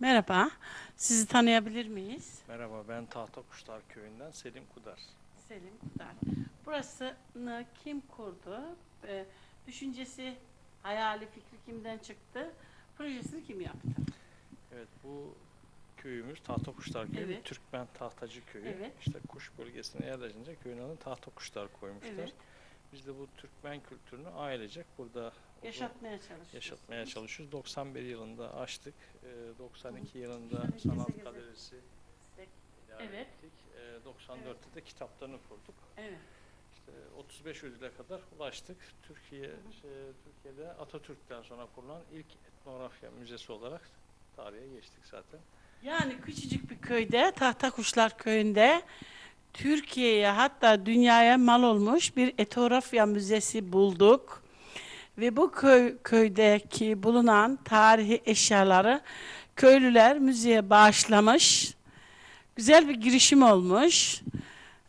Merhaba, sizi tanıyabilir miyiz? Merhaba ben Tahtakuşlar Köyü'nden Selim Kudar. Selim Kudar. Burasını kim kurdu? Ee, düşüncesi, hayali, fikri kimden çıktı? Projesini kim yaptı? Evet bu köyümüz Tahtakuşlar Köyü, bir Evet. Türkmen tahtacı köyü. Evet. İşte kuş bölgesine yerleşince köyün adını Tahtakuşlar koymuşlar. Evet, Biz de bu Türkmen kültürünü ailecek burada yaşatmaya çalışıyoruz. yaşatmaya çalışıyoruz. 91 yılında açtık. Ee, 92 yılında Şöyle Sanat. Galerisi Evet. ettik. Ee, 94'te de kitaplarını kurduk. Evet, İşte 35 ödüle kadar ulaştık. Türkiye şey, Türkiye'de Atatürk'ten sonra kurulan ilk etnografya müzesi olarak tarihe geçtik zaten. yani küçücük bir köyde, Tahtakuşlar Köyü'nde Türkiye'ye hatta dünyaya mal olmuş bir etnografya müzesi bulduk. Ve bu köy, köydeki bulunan tarihi eşyaları köylüler müzeye bağışlamış. Güzel bir girişim olmuş.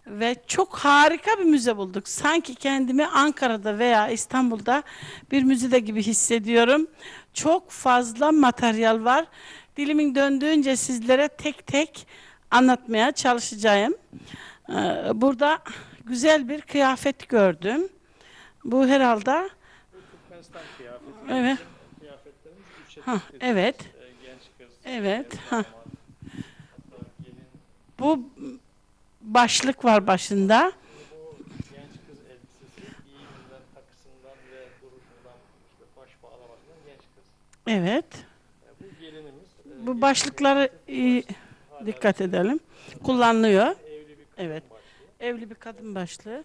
Ve çok harika bir müze bulduk. Sanki kendimi Ankara'da veya İstanbul'da bir müzede gibi hissediyorum. Çok fazla materyal var. Dilimin döndüğünce sizlere tek tek anlatmaya çalışacağım. Ee, Burada güzel bir kıyafet gördüm. Bu herhalde. Evet. Etnik evet. e, Evet, gelin. bu başlık var başında. Evet. E, bu e, başlıkları hala dikkat edelim. Kullanılıyor. Evet. Evli bir kadın başlığı.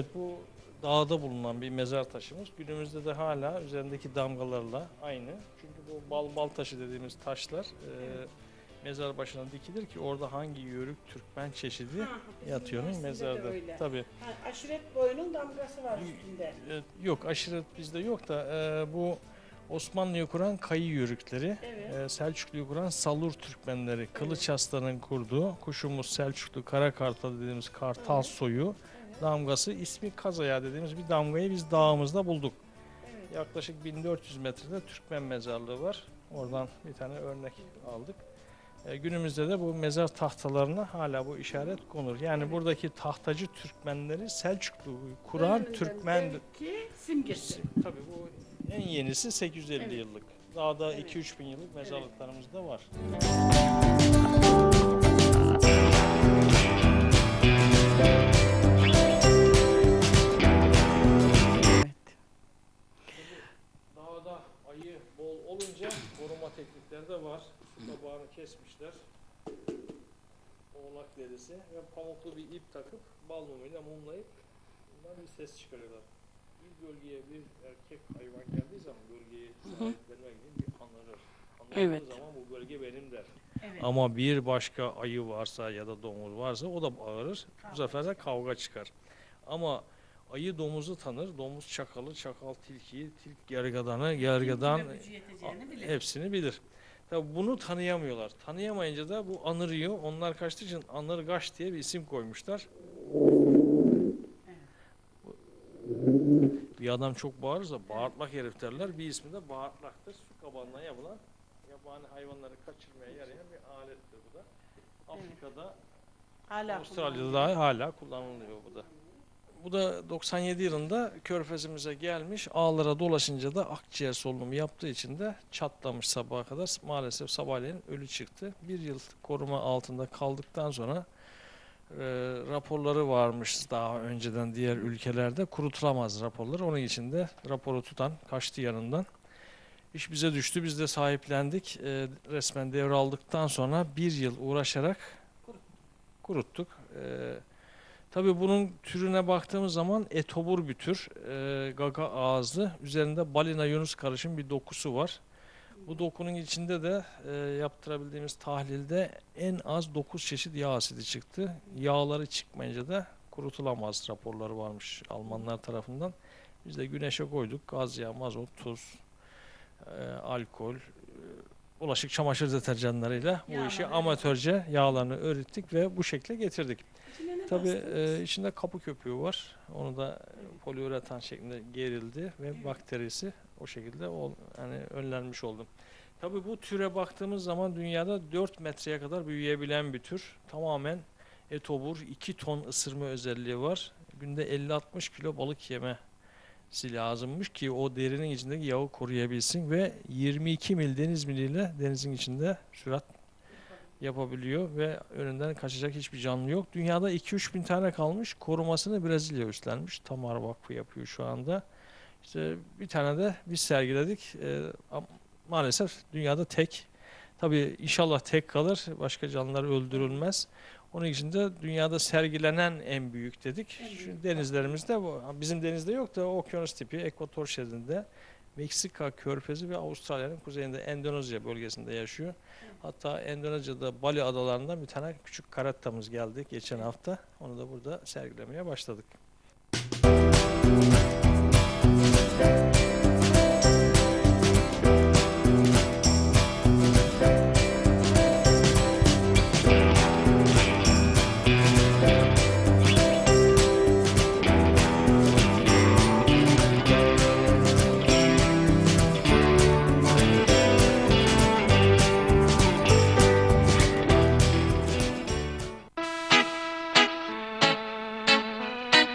Evet bu dağda bulunan bir mezar taşımız. Günümüzde de hala üzerindeki damgalarla aynı. Çünkü bu bal bal taşı dediğimiz taşlar e, mezar başına dikilir ki orada hangi yörük Türkmen çeşidi yatıyor'nun mezarda. Tabii. aşiret boyunun damgası var üstünde. e, yok aşiret bizde yok da e, bu Osmanlı'yı kuran Kayı yörükleri, Evet. e, Selçuklu'yu kuran Salur Türkmenleri, Kılıç Aslan'ın kurduğu kuşumuz Selçuklu Karakartal dediğimiz kartal Evet. soyu damgası ismi Kazaya dediğimiz bir damgayı biz dağımızda bulduk. Evet. Yaklaşık 1400 metrede Türkmen mezarlığı var. Oradan bir tane örnek aldık. E, günümüzde de bu mezar tahtalarına hala bu işaret konur. Yani Evet. buradaki tahtacı Türkmenleri Selçuklu kuran Türkmen Ki simgesi. Tabii bu en yenisi 850 Evet. yıllık. Daha da Evet. 2-3 bin yıllık mezarlıklarımız da var. Evet. Teknikleri de var. Su kabağını kesmişler. Oğlak derisi ve pamuklu bir ip takıp bal mumuyla mumlayıp bundan bir ses çıkarıyorlar. Bir bölgeye bir erkek hayvan geldiği zaman bölgeyi sahiplenmek için bir anırır. Anırdığı Evet. zaman bu bölge benim der. Evet. Ama bir başka ayı varsa ya da domuz varsa o da bağırır. Bu sefer de kavga çıkar. Ama ayı domuzu tanır, domuz çakalı, çakal tilkiyi, tilk gergadanı, gergadan bilir. hepsini bilir. Tabi bunu tanıyamıyorlar. Tanıyamayınca da bu anırıyor. Onlar kaçtığı için anırgaç diye bir isim koymuşlar. Bir adam çok bağırırsa bağırtlak herif derler. Bir ismi de bağırtlaktır. Su kabağından yapılan yabani hayvanları kaçırmaya yarayan bir alettir bu da. Afrika'da, Hala Avustralya'da da hala kullanılıyor bu da. Bu da 97 yılında körfezimize gelmiş. Ağlara dolaşınca da akciğer solunumu yaptığı için de çatlamış sabaha kadar. Maalesef sabahleyin ölü çıktı. Bir yıl koruma altında kaldıktan sonra e, raporları varmış daha önceden diğer ülkelerde. Kurutulamaz raporlar. Onun için de raporu tutan kaçtı yanından. İş bize düştü. Biz de sahiplendik. E, resmen devraldıktan sonra bir yıl uğraşarak kuruttuk. E, Tabii bunun türüne baktığımız zaman etobur bir tür. E, gaga ağızlı. Üzerinde balina yunus karışım bir dokusu var. Bu dokunun içinde de e, yaptırabildiğimiz tahlilde en az 9 çeşit yağ asidi çıktı. Yağları çıkmayınca da kurutulamaz raporları varmış Almanlar tarafından. Biz de güneşe koyduk. Gaz yağı, mazot, tuz, e, alkol, e, bulaşık çamaşır deterjanlarıyla bu işi Yağları. amatörce yağlarını öğrettik ve bu şekle getirdik. İçine ne Tabii bastınız? e, içinde kapı köpüğü var. Onu da poliüretan şeklinde gerildi ve bakterisi o şekilde ol, yani önlenmiş oldu. Tabii bu türe baktığımız zaman dünyada 4 metreye kadar büyüyebilen bir tür. Tamamen etobur 2 ton ısırma özelliği var. Günde 50-60 kilo balık yemesi lazımmış ki o derinin içindeki yağı koruyabilsin ve 22 mil deniz miliyle denizin içinde sürat yapabiliyor ve önünden kaçacak hiçbir canlı yok. Dünyada 2-3 bin tane kalmış. Korumasını Brezilya üstlenmiş. Tamar Vakfı yapıyor şu anda. İşte bir tane de biz sergiledik. Am- maalesef dünyada tek. Tabii inşallah tek kalır, başka canlılar öldürülmez. Onun için de dünyada sergilenen en büyük dedik. En büyük. Denizlerimizde, bizim denizde yok da okyanus tipi, ekvator şeridinde, Meksika körfezi ve Avustralya'nın kuzeyinde Endonezya bölgesinde yaşıyor. Hatta Endonezya'da Bali adalarından bir tane küçük karattamız geldi geçen hafta. Onu da burada sergilemeye başladık. Müzik